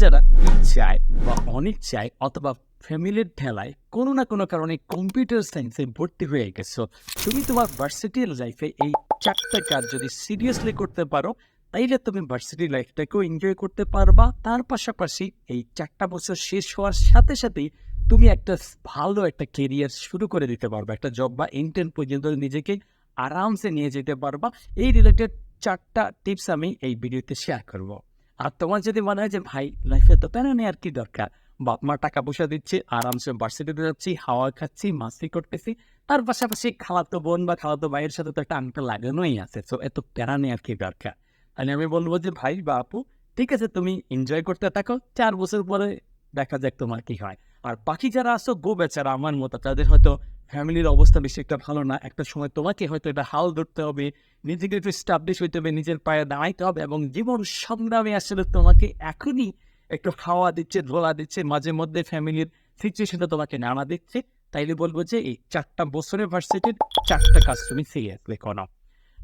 যারা ইচ্ছায় বা অনিচ্ছায় অথবা ফ্যামিলির ঠেলায় কোনো না কোনো কারণে কম্পিউটার সায়েন্সে ভর্তি হয়ে গেছো, তুমি তোমার ভার্সিটির লাইফে এই চারটা কাজ যদি সিরিয়াসলি করতে পারো, তাইলে তুমি ভার্সিটি লাইফটাকেও এনজয় করতে পারবা। তার পাশাপাশি এই চারটা বছর শেষ হওয়ার সাথে সাথেই তুমি একটা ভালো একটা কেরিয়ার শুরু করে দিতে পারবা। একটা জব বা ইন্টার্ন পর্যন্ত নিজেকে আরামসে নিয়ে যেতে পারবা। এই রিলেটেড চারটা টিপস আমি এই ভিডিওতে শেয়ার করব। আর তোমার যদি মনে হয় যে, ভাই লাইফে তো প্যারা নেই আর কি দরকার? বাপ মা টাকা পয়সা দিচ্ছে, আরামসে ভার্সিটিতে যাচ্ছি, হাওয়া খাচ্ছি, মাস্তি করতেছি। তার পাশাপাশি খালাতো বোন বা খালাতো ভাইয়ের সাথে তো একটা আংটা লাগানোই আছে তো এত প্যারা নেই আর কি দরকার? তাহলে আমি বলব যে, ভাই বা আপু ঠিক আছে, তুমি এনজয় করতে থাকো, চার বছর পরে দেখা যাক তোমার কি হয়। আর বাকি যারা আসো গো বেচারা, আমার মতো, তাদের হয়তো ফ্যামিলির অবস্থা বেশি একটা ভালো না। একটা সময় তোমাকে হয়তো এটা হাল ধরতে হবে, নিজেকে একটু স্টাবলিশ হইতে হবে, নিজের পায়ে দাঁড়াইতে হবে এবং জীবন সংগ্রামে আসলে তোমাকে এখনই একটু খাওয়া দিচ্ছে ধোলা দিচ্ছে, মাঝে মধ্যে ফ্যামিলির সিচুয়েশনটা তোমাকে নাড়া দিচ্ছে। তাইলে বলব যে এই চারটা বছরের ভার্সিটির চারটা কাজ তুমি সিরিয়াসলি করো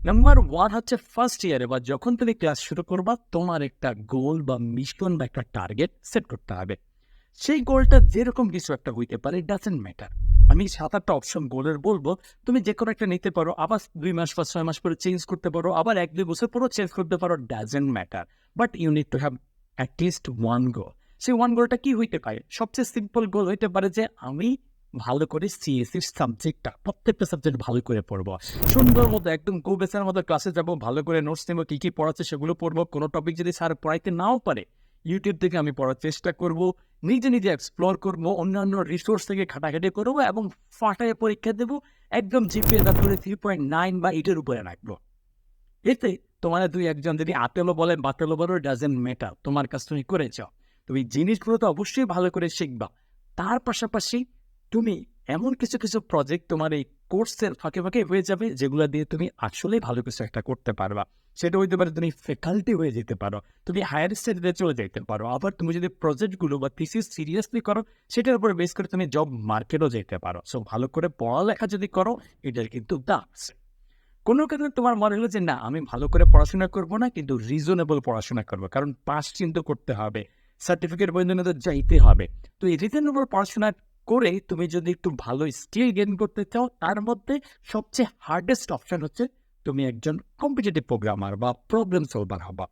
নাম্বার ওয়ান হচ্ছে ফার্স্ট ইয়ারে বা যখন তুমি ক্লাস শুরু করবা, তোমার একটা গোল বা মিশন বা একটা টার্গেট সেট করতে হবে। সেই গোলটা যেরকম কিছু একটা হইতে পারে ডাজেন্ট ম্যাটার আমি সাত আটটা অপশন গোলের বলব, তুমি যে কোনো একটা নিতে পারো, আবার দুই মাস বা ছয় মাস পরে চেঞ্জ করতে পারো, আবার এক, দুই বছর পরেও চেঞ্জ করতে পারো doesn't matter but you need to have at least one goal সেই ওয়ান গোলটা কি হইতে পারে? সবচেয়ে সিম্পল গোল হইতে পারে যে আমি ভালো করে সিএসসির সাবজেক্টটা প্রত্যেকটা সাবজেক্ট ভালো করে পড়ব। সুন্দর মতো, একদম গো বেসার মতো ক্লাসে যাব, ভালো করে নোটস নেব, কী কী পড়াচ্ছে সেগুলো পড়ব, কোনো টপিক যদি স্যার পড়াইতে নাও পারে ইউটিউব থেকে আমি পড়ার চেষ্টা করব, নিজে নিজে এক্সপ্লোর করব, অন্যান্য রিসোর্স থেকে খাটাখাটি করব এবং ফাটায় পরীক্ষা দেবো, একদম জিপিএ তারপরে থ্রি পয়েন্ট নাইন বা এইটের উপরে রাখব। এতে তোমার দুই একজন যদি আটেলো বলে বাটেলো বলো ডাজেন্ট ম্যাটার তোমার কাজ তুমি করেছ। তুমি জিনিসগুলো তো অবশ্যই ভালো করে শিখবা। তার পাশাপাশি তুমি এমন কিছু কিছু প্রজেক্ট তোমার এই কোর্সের ফাঁকে ফাঁকে হয়ে যাবে, যেগুলো দিয়ে তুমি আসলেই ভালো কিছু একটা করতে পারবা। সেটা হইতে পারে তুমি ফ্যাকাল্টি হয়ে যেতে পারো, তুমি হায়ার স্টাডিতে চলে যেতে পারো, আবার তুমি যদি প্রজেক্টগুলো বা থিসিস সিরিয়াসলি করো, সেটার উপরে বেস করে তুমি জব মার্কেটও যেতে পারো। সো ভালো করে পড়ালেখা যদি করো, এটার কিন্তু আছে কোনো কারণে তোমার মনে হলো যে, না, আমি ভালো করে পড়াশোনা করব না, কিন্তু রিজনেবল পড়াশোনা করব। কারণ পাস চিন্তা করতে হবে সার্টিফিকেট পর্যন্ত তো যাইতে হবে। তো এই রিজনেবল পড়াশোনা করে তুমি যদি একটু ভালো স্কিল গেইন করতে চাও, তার মধ্যে সবচেয়ে হার্ডেস্ট অপশন হচ্ছে তুমি একজন কম্পিটিটিভ প্রোগ্রামার বা প্রবলেম সলভার হবা।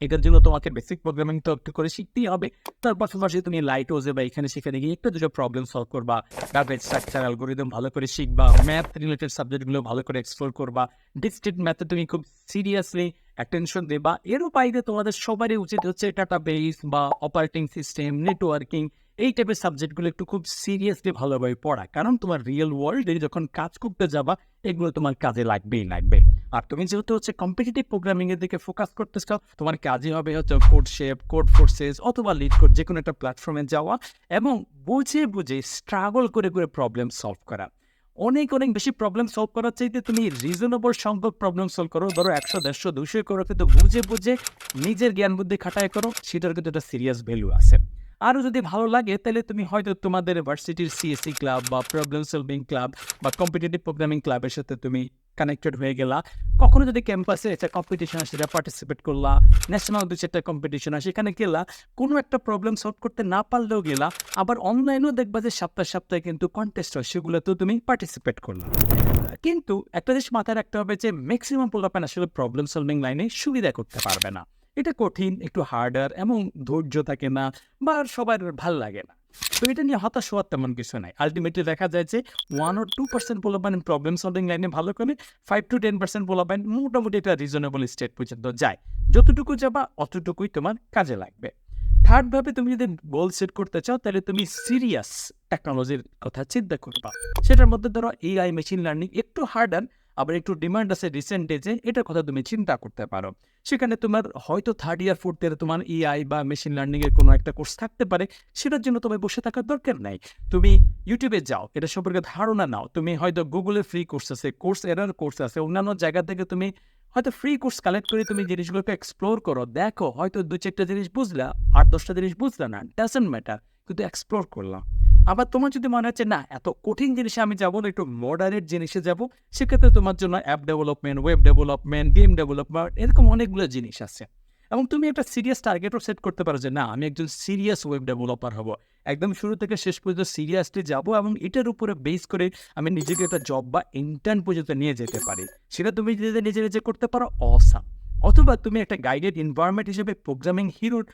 এটার জন্য তোমাকে বেসিক প্রোগ্রামিং তো একটু করে শিখতেই হবে। তার পাশাপাশি তুমি লাইট ওজে বা এখানে সেখানে গিয়ে একটু দুটো প্রবলেম সলভ করবা গার্বেজ স্ট্রাকচার অ্যালগোরিদম ভালো করে শিখবা ম্যাথ রিলেটেড সাবজেক্টগুলো ভালো করে এক্সপ্লোর করবা ডিস্ট্রিক্ট ম্যাথে তুমি খুব সিরিয়াসলি অ্যাটেনশন দেবা। এরও বাইরে তোমাদের সবারই উচিত হচ্ছে ডাটা বেস বা অপারেটিং সিস্টেম নেটওয়ার্কিং এই টাইপের সাবজেক্টগুলো একটু খুব সিরিয়াসলি ভালোভাবে পড়া। কারণ তোমার রিয়েল ওয়ার্ল্ডে যখন কাজ করতে যাবা, এগুলো তোমার কাজে লাগবেই লাগবে। আর তুমি যেহেতু হচ্ছে কম্পিটিটিভ প্রোগ্রামিং এর দিকে ফোকাস করতে চাও তোমার কাজই হবে হচ্ছে কোড শেপ কোড ফোর্সেস অথবা লিড কোড যে কোনো একটা প্ল্যাটফর্মে যাওয়া এবং বুঝে বুঝে স্ট্রাগল করে করে প্রবলেম সলভ করা। অনেক অনেক বেশি প্রবলেম সলভ করার চাইতে তুমি রিজনেবল সংখ্যক প্রবলেম সলভ করো। ধরো একশো, দেড়শো দুশো করো কিন্তু বুঝে বুঝে নিজের জ্ঞান বুদ্ধি খাটায় করো, সেটার কিন্তু একটা সিরিয়াস ভ্যালু আছে। আরও যদি ভালো লাগে, তাহলে তুমি হয়তো তোমাদের ভার্সিটির সিএসসি ক্লাব বা প্রবলেম সলভিং ক্লাব বা কম্পিটিটিভ প্রোগ্রামিং ক্লাবের সাথে তুমি কানেক্টেড হয়ে গেলা। কখনো যদি ক্যাম্পাসে একটা কম্পিটিশন আসে সেটা পার্টিসিপেট করলা ন্যাশনাল দু চারটা কম্পিটিশন আসে সেখানে গেলা, কোনো একটা প্রবলেম সলভ করতে না পারলেও গেলা, আবার অনলাইনেও দেখবা যে সপ্তাহে সপ্তাহে কিন্তু কন্টেস্ট হয়, সেগুলোতেও তুমি পার্টিসিপেট করলা। কিন্তু একটা জিনিস মাথায় রাখতে হবে যে ম্যাক্সিমাম পোলাপান আসলে প্রবলেম সলভিং লাইনে সুবিধা করতে পারবে না। এটা কঠিন, একটু হার্ডার এবং ধৈর্য থাকে না বা সবার ভালো লাগে না। তো এটা নিয়ে হতাশ হওয়ার তেমন কিছু নাই। আলটিমেটলি দেখা যায় যে ওয়ান ও টু পার্সেন্ট পোলাপান প্রবলেম সলভিং লাইনে ভালো করে ফাইভ টু টেন পার্সেন্ট পোলাপান মোটামুটি একটা রিজনেবল স্টেট পর্যন্ত যায়। যতটুকু যাবা, অতটুকুই তোমার কাজে লাগবে। থার্ডভাবে তুমি যদি গোল সেট করতে চাও, তাহলে তুমি সিরিয়াস টেকনোলজির কথা চিন্তা করবা। সেটার মধ্যে ধরো এআই মেশিন লার্নিং একটু হার্ডার আবার একটু ডিমান্ড আছে রিসেন্ট ডেজে এটার কথা তুমি চিন্তা করতে পারো। সেখানে তোমার হয়তো থার্ড ইয়ার ফোর্থ ইয়ারে তোমার এআই বা মেশিন লার্নিংয়ের কোনো একটা কোর্স থাকতে পারে, সেটার জন্য তোমায় বসে থাকার দরকার নাই। তুমি ইউটিউবে যাও, এটা সম্পর্কে ধারণা নাও। তুমি হয়তো গুগলে ফ্রি কোর্স আছে কোর্স এরার কোর্স আছে, অন্যান্য জায়গা থেকে তুমি হয়তো ফ্রি কোর্স কালেক্ট করে তুমি জিনিসগুলোকে এক্সপ্লোর করো। দেখো, হয়তো দু চারটা জিনিস বুঝলা আট দশটা জিনিস বুঝলা না ডাজেন্ট ম্যাটার কিন্তু এক্সপ্লোর করলাম। আবার তোমার যদি মনে হচ্ছে, না, এত কঠিন জিনিসে আমি যাব না, একটু মডারেট জিনিসে যাব, সেক্ষেত্রে তোমার জন্য app development web development game development এরকম অনেকগুলো জিনিস আছে। এবং তুমি একটা সিরিয়াস টার্গেটও সেট করতে পারো যে, না, আমি একজন সিরিয়াস ওয়েব ডেভেলপার হব। একদম শুরু থেকে শেষ পর্যন্ত সিরিয়াসলি যাব এবং এটার উপরে বেস করে আমি নিজেকে একটা জব বা ইন্টার্ন পর্যন্ত নিয়ে যেতে পারি। সেটা তুমি নিজে নিজে নিজে করতে পারো অসাম অথবা তুমি একটা গাইডেড এনভায়রনমেন্ট হিসেবে প্রোগ্রামিং হিরোর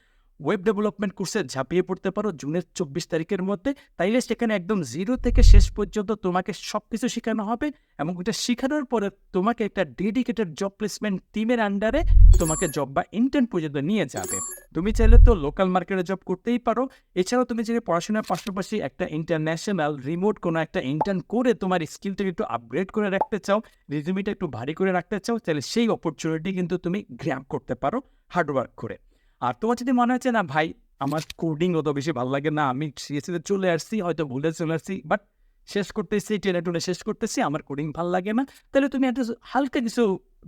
ওয়েব ডেভেলপমেন্ট কোর্সে ঝাঁপিয়ে পড়তে পারো জুনের চব্বিশ তারিখের মধ্যে। তাইলে সেখানে একদম জিরো থেকে শেষ পর্যন্ত তোমাকে সব কিছু শেখানো হবে এবং ওটা শেখানোর পরে তোমাকে একটা ডেডিকেটেড জব প্লেসমেন্ট টিমের আন্ডারে তোমাকে জব বা ইন্টার্ন পর্যন্ত নিয়ে যাবে। তুমি চাইলে তো লোকাল মার্কেটে জব করতেই পারো। এছাড়াও তুমি যদি পড়াশোনার পাশাপাশি একটা ইন্টারন্যাশনাল রিমোট কোনো একটা ইন্টার্ন করে তোমার স্কিলটাকে একটু আপগ্রেড করে রাখতে চাও রিজুমিটা একটু ভারী করে রাখতে চাও তাহলে সেই অপরচুনিটি কিন্তু তুমি গ্র্যাপ করতে পারো হার্ডওয়ার্ক করে। আর তোমার যদি মনে হচ্ছে, না ভাই, আমার কোডিং অত বেশি ভালো লাগে না, আমি সিএসিতে চলে আসছি, হয়তো ভুলে চলে আসছি বাট শেষ করতেছি, টেনে টুনে শেষ করতেছি, আমার কোডিং ভালো লাগে না, তাহলে তুমি একটা হালকা কিছু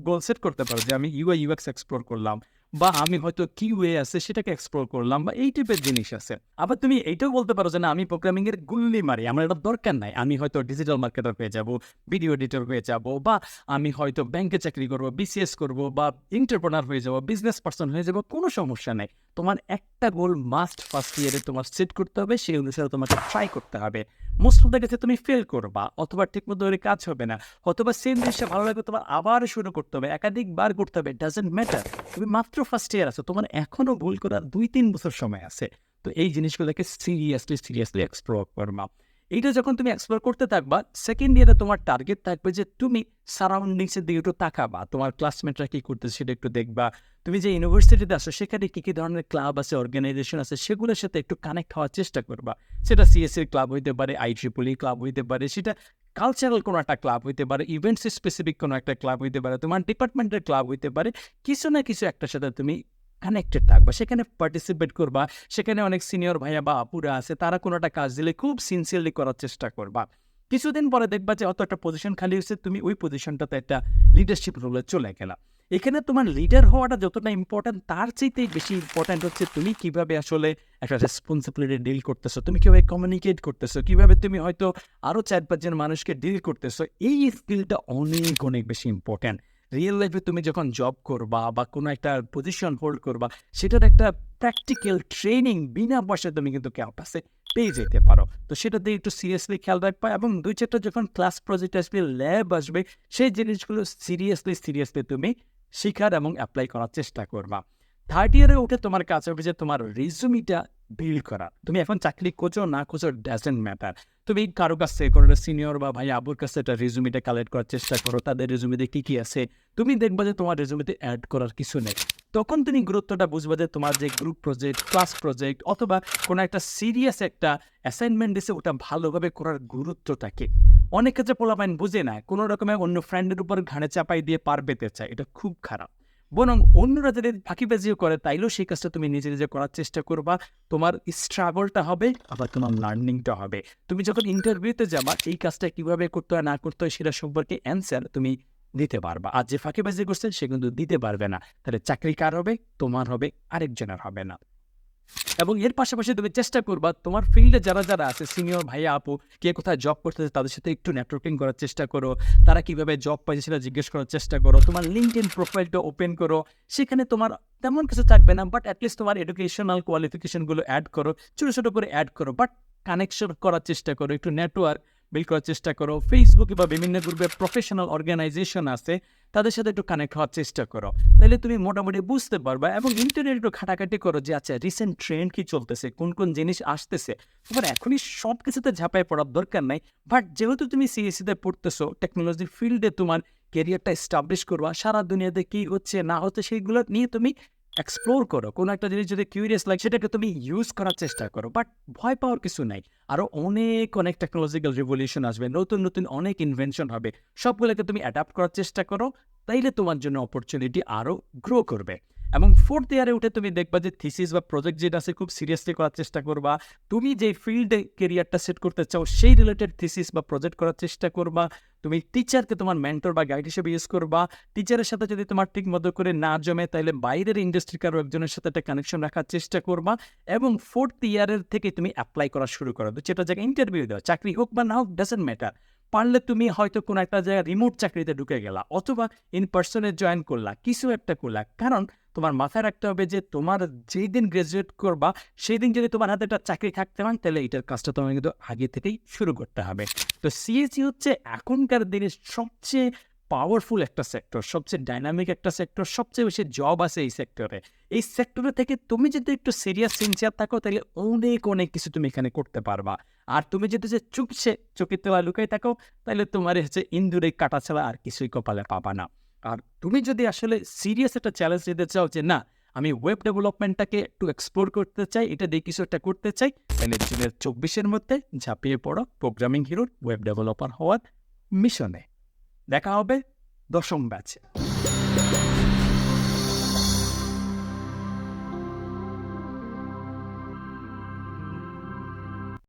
গোল সেট করতে পারো যে আমি ইউআই ইউএক্স এক্সপ্লোর করলাম। বা আমি হয়তো কি ওয়ে আছে সেটাকে এক্সপ্লোর করলাম বা এই টাইপের জিনিস আছে। আবার তুমি এইটাও বলতে পারো যে না, আমি প্রোগ্রামিং এর গুল্লি মারি, আমার এটা দরকার নাই। আমি হয়তো ডিজিটাল মার্কেটার হয়ে যাব ভিডিও এডিটর হয়ে যাব বা আমি হয়তো ব্যাংকে চাকরি করব বিসিএস করব বা এন্টারপ্রেনার হয়ে যাব বিজনেস পার্সন হয়ে যাব, কোনো সমস্যা নাই। তোমার একটা গোল মাস্ট ফার্স্ট ইয়ারে তোমার সেট করতে হবে, সেই অনুসারে তোমাকে ট্রাই করতে হবে। মোস্ট অফ দ্য কাছে তুমি ফেল করবা, অথবা ঠিক মতো কাজ হবে না। অথবা সেম জিনিসটা ভালো লাগে তোমার আবার শুরু করতে হবে, একাধিকবার করতে হবে ডাজেন্ট ম্যাটার তুমি মাত্র ফার্স্ট ইয়ার আছো, তোমার এখনও ভুল করার দুই তিন বছর সময় আছে। তো এই জিনিসগুলোকে সিরিয়াসলি সিরিয়াসলি এক্সপ্লোর করবা। এইটা যখন তুমি এক্সপ্লোর করতে থাকবা সেকেন্ড ইয়ারে তোমার টার্গেট থাকবে যে তুমি সারাউন্ডিংসের দিকে একটু তাকাবা, তোমার ক্লাসমেটরা কী করতেছে সেটা একটু দেখবা। তুমি যে ইউনিভার্সিটিতে আসো সেখানে কী কী ধরনের ক্লাব আছে অর্গানাইজেশন আছে, সেগুলোর সাথে একটু কানেক্ট হওয়ার চেষ্টা করবা। সেটা সিএসসির ক্লাব হইতে পারে আই ট্রিপলি ক্লাব হইতে পারে, সেটা কালচারাল কোনো একটা ক্লাব হইতে পারে ইভেন্টস স্পেসিফিক কোনো একটা ক্লাব হইতে পারে, তোমার ডিপার্টমেন্টের ক্লাব হইতে পারে, কিছু না কিছু একটার সাথে তুমি কানেক্টেড থাকবা, সেখানে পার্টিসিপেট করবা, সেখানে অনেক সিনিয়র ভাইয়া বা আপুরা আছে, তারা কোনো একটা কাজ দিলে খুব সিনসিয়ারলি করার চেষ্টা করবা। কিছুদিন পরে দেখবা যে অত একটা পজিশন খালি হয়েছে তুমি ওই পজিশনটাতে একটা লিডারশিপ রোলে চলে গেলা। এখানে তোমার লিডার হওয়াটা যতটা ইম্পর্ট্যান্ট তার চাইতেই বেশি ইম্পর্ট্যান্ট হচ্ছে তুমি কীভাবে আসলে একটা রেসপন্সিবিলিটি ডিল করতেছো, তুমি কীভাবে কমিউনিকেট করতেছো, কীভাবে তুমি হয়তো আরও চার পাঁচজন মানুষকে ডিল করতেছো, এই স্কিলটা অনেক অনেক বেশি ইম্পর্ট্যান্ট রিয়েল লাইফে তুমি যখন জব করবা বা কোনো একটা পজিশন হোল্ড করবা, সেটার একটা প্র্যাকটিক্যাল ট্রেনিং বিনা পয়সায় তুমি কিন্তু ক্যাম্পাসে পেয়ে যেতে পারো। তো সেটাতে একটু সিরিয়াসলি খেয়াল রাখবা এবং দুই চারটা যখন ক্লাস প্রজেক্ট আসবে ল্যাব আসবে, সেই জিনিসগুলো সিরিয়াসলি সিরিয়াসলি তুমি শেখার এবং অ্যাপ্লাই করার চেষ্টা করবা। থার্ড ইয়ারে উঠে তোমার কাজ হবে যে তোমার রিজুমিটা বিল্ড করা। তুমি এখন চাকরি খোঁজো না খোঁজো ডাজেন্ট ম্যাটার তুমি কারও কাছ থেকে সিনিয়র বা ভাই আবুর কাছে একটা রেজুমিটা কালেক্ট করার চেষ্টা করো, তাদের রেজুমিতে কী কী আছে। তুমি দেখবা যে তোমার রেজুমিতে অ্যাড করার কিছু নেই। তখন তুমি গুরুত্বটা বুঝবা যে তোমার যে গ্রুপ প্রজেক্ট ক্লাস প্রজেক্ট অথবা কোনো একটা সিরিয়াস একটা অ্যাসাইনমেন্ট দিছে, ওটা ভালোভাবে করার গুরুত্বটাকে অনেক ক্ষেত্রে পোলাপাইন বুঝে না কোনো রকমের অন্য ফ্রেন্ডের উপর ঘাড়ে চাপাই দিয়ে পার পেতে চায়, এটা খুব খারাপ। বরং অন্যরা যদি ফাঁকিবাজিও করে, তাইলেও সেই কাজটা তুমি নিজে নিজে করার চেষ্টা করবা, তোমার স্ট্রাগলটা হবে, আবার তোমার লার্নিংটা হবে। তুমি যখন ইন্টারভিউতে যাবা, এই কাজটা কীভাবে করতে হয়, না করতে হয়, সেটা সম্পর্কে অ্যান্সার তুমি দিতে পারবা। আর যে ফাঁকিবাজি করছে, সে কিন্তু দিতে পারবে না। তাহলে চাকরি কার হবে? তোমার হবে, আরেকজনের হবে না। এবং এর পাশাপাশি তুমি চেষ্টা করবা তোমার ফিল্ডে যারা যারা আছে সিনিয়র ভাইয়া, আপু, কে কোথায় জব করতেছে তাদের সাথে একটু নেটওয়ার্কিং করার চেষ্টা করো। তারা কীভাবে জব পাইছে সেটা জিজ্ঞেস করার চেষ্টা করো। তোমার লিঙ্ক ইন প্রোফাইলটা ওপেন করো। সেখানে তোমার তেমন কিছু থাকবে না বাট অ্যাটলিস্ট তোমার এডুকেশনাল কোয়ালিফিকেশনগুলো অ্যাড করো। ছোটো ছোটো করে অ্যাড করো বাট কানেকশন করার চেষ্টা করো, একটু নেটওয়ার্ক বিল্ড করার চেষ্টা করো। ফেসবুকে বা বিভিন্ন গ্রুপে প্রফেশনাল অর্গানাইজেশন আছে, তাদের সাথে একটু কানেক্ট হওয়ার চেষ্টা করো। তাহলে তুমি মোটামুটি বুঝতে পারবা এবং ইন্টারনেট একটু ঘাটাঘাটি করো যে আচ্ছা রিসেন্ট ট্রেন্ড কি চলতেছে, কোন কোন জিনিস আসতেছে। তোমার এখনই সব কিছুতে ঝাঁপায় পড়ার দরকার নাই বাট যেহেতু তুমি সিএসিতে পড়তেছো টেকনোলজি ফিল্ডে তোমার কেরিয়ারটা এস্টাবলিশ করবা, সারা দুনিয়াতে কি হচ্ছে, না হচ্ছে সেইগুলো নিয়ে তুমি এক্সপ্লোর করো। কোনো একটা জিনিস যদি কিউরিয়াস লাগে সেটাকে তুমি ইউজ করার চেষ্টা করো। বাট ভয় পাওয়ার কিছু নাই। আরও অনেক অনেক টেকনোলজিক্যাল রিভলিউশন আসবে। নতুন নতুন অনেক ইনভেনশন হবে। সবগুলোকে তুমি অ্যাডাপ্ট করার চেষ্টা করো। তাইলে তোমার জন্য অপরচুনিটি আরও গ্রো করবে। এবং ফোর্থ ইয়ারে উঠে তুমি দেখবা যে থিসিস বা প্রজেক্ট যেটা আছে খুব সিরিয়াসলি করার চেষ্টা করবা। তুমি যে ফিল্ডে কেরিয়ারটা সেট করতে চাও, সেই রিলেটেড থিসিস বা প্রজেক্ট করার চেষ্টা করবা। তুমি টিচারকে তোমার মেন্টর বা গাইড হিসেবে ইউজ করবা। টিচারের সাথে যদি তোমার ঠিক মতো করে না জমে তাহলে বাইরের ইন্ডাস্ট্রি কারও একজনের সাথে একটা কানেকশন রাখার চেষ্টা করবা। এবং ফোর্থ ইয়ারের থেকে তুমি অ্যাপ্লাই করা শুরু করো। যেটা জায়গায় ইন্টারভিউ দেওয়া, চাকরি হোক বা না হোক ডাজেন্ট ম্যাটার পারলে তুমি হয়তো কোনো একটা জায়গায় রিমোট চাকরিতে ঢুকে গেলা অথবা ইন পার্সনে জয়েন করলা, কিছু একটা করলা। কারণ তোমার মাথায় রাখতে হবে যে তোমার যেই দিন গ্রাজুয়েট করবা, সেই দিন যদি তোমার হাতে একটা চাকরি থাকতে হয়, তাহলে এটার কাজটা তোমাকে কিন্তু আগে থেকেই শুরু করতে হবে। তো সিএসি হচ্ছে এখনকার দিনের সবচেয়ে পাওয়ারফুল একটা সেক্টর সবচেয়ে ডাইনামিক একটা সেক্টর সবচেয়ে বেশি জব আছে এই সেক্টরে এই সেক্টরে থেকে তুমি যদি একটু সিরিয়াস সিনসিয়ার থাকো, তাহলে অনেক অনেক কিছু তুমি এখানে করতে পারবা। আর তুমি যদি যে চুপসে চোখের তোলা লুকাই থাকো, তাহলে তোমার হচ্ছে ইন্দুরে কাটা ছাড়া আর কিছুই কপালে পাবা না। আর তুমি যদি আসলে সিরিয়াস একটা চ্যালেঞ্জ নিতে চাও যে, না, আমি ওয়েব ডেভেলপমেন্টটাকে একটু এক্সপ্লোর করতে চাই, এটা দিয়ে কিছু একটা করতে চাই তাহলে দু হাজার চব্বিশের মধ্যে ঝাঁপিয়ে পড়ো প্রোগ্রামিং হিরোর ওয়েব ডেভেলপার হওয়ার মিশনে দেখা হবে দশম ব্যাচে